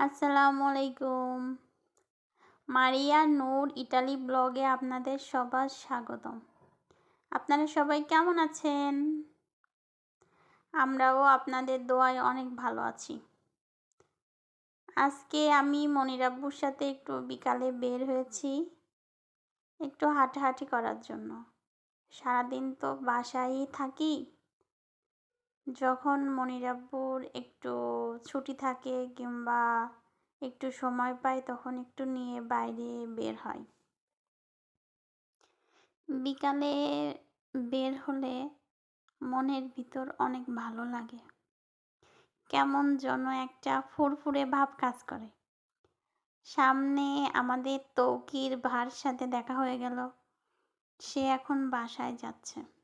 আসসালামু আলাইকুম মারিয়া নূর ইটালি ব্লগে আপনাদের সবার স্বাগতম। আপনারা সবাই কেমন আছেন? আমরাও আপনাদের দোয়ায় অনেক ভালো আছি। আজকে আমি মনিরাব্বুর সাথে একটু বিকালে বের হয়েছি, একটু হাঁটাহাঁটি করার জন্য। সারাদিন তো বাসায়ই থাকি। যখন মনিরাব্বুর একটু ছুটি থাকে কিংবা একটু সময় পায়, তখন একটু নিয়ে বাইরে বের হয়। বিকালে বের হলে মনের ভিতর অনেক ভালো লাগে। কেমন যেন একটা ফুরফুরে ভাব কাজ করে। সামনে আমাদের তৌকির ভার সাথে দেখা হয়ে গেল। সে এখন বাসায় যাচ্ছে।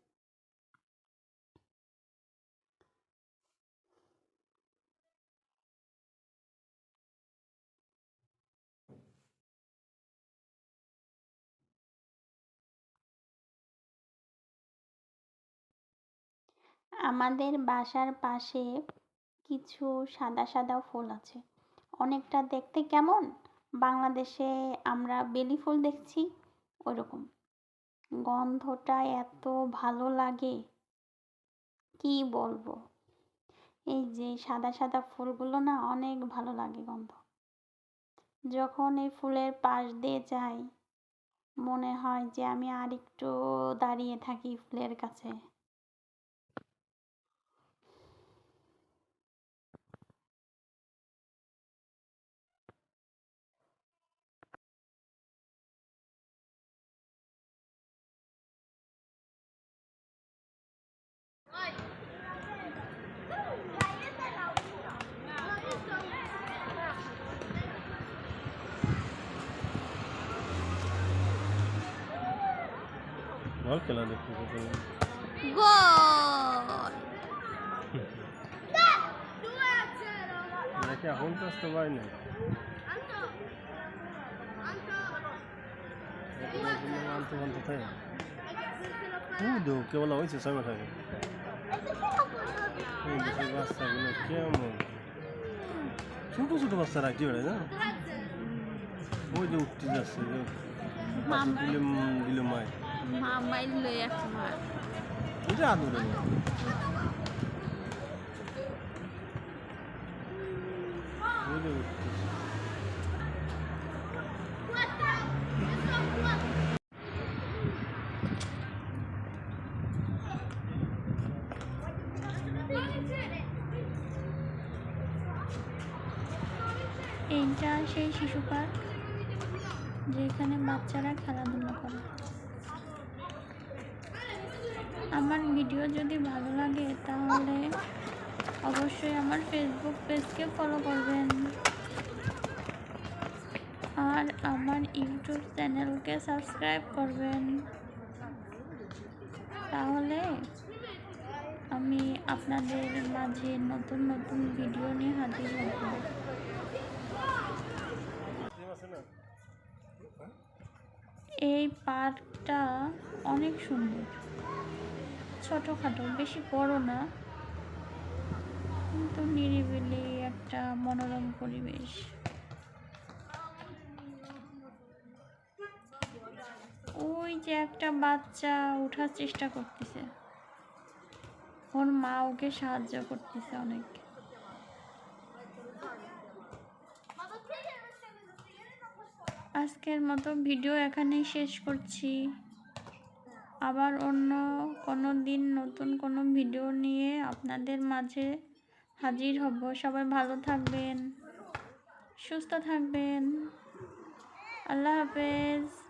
আমাদের বাসার পাশে কিছু সাদা সাদা ফুল আছে। অনেকটা দেখতে কেমন? বাংলাদেশে আমরা বেলি ফুল দেখছি ওরকম গন্ধটা এত ভালো লাগে। কি বলব? এই যে সাদা সাদা ফুলগুলো না অনেক ভালো লাগে গন্ধ। যখন এই ফুলের পাশ দিয়ে যাই, মনে হয় যে আমি আর একটু দাঁড়িয়ে থাকি ফুলের কাছে। Gol খেলা দেখতে গোল নাকি এখন তো আসতে পারি না আনতে আনতে থাকে দু কেবল হয়েছে মাস আগে বাচ্চাগুলো কেমন ছোট ছোট বাচ্চারা কি বেড়ায় না ওই যে উঠতে যাচ্ছে দিলে দিলে লই এইটা সেই শিশু পার্ক যেখানে বাচ্চারা খেলাধুলা করে। আমার ভিডিও যদি ভালো লাগে, তাহলে অবশ্যই আমার ফেসবুক পেজকে ফলো করবেন। আর আমার ইউটিউব চ্যানেলকে সাবস্ক্রাইব করবেন। তাহলে আমি আপনাদের মাঝে নতুন নতুন ভিডিও নিয়ে হাজির হব। এই পার্কটা অনেক সুন্দর। ছোটোখাটো, বেশি বড় না। কিন্তু নিরিবিলি একটা মনোরম পরিবেশ। ওই যে একটা বাচ্চা ওঠার চেষ্টা করতেছে। ওর মা ওকে সাহায্য করতেছে অনেক। আজকের মতো ভিডিও এখানেই শেষ করছি। আবার অন্য কোনো দিন নতুন কোনো ভিডিও নিয়ে আপনাদের মাঝে হাজির হব। সবাই ভালো থাকবেন, সুস্থ থাকবেন। আল্লাহ হাফেজ।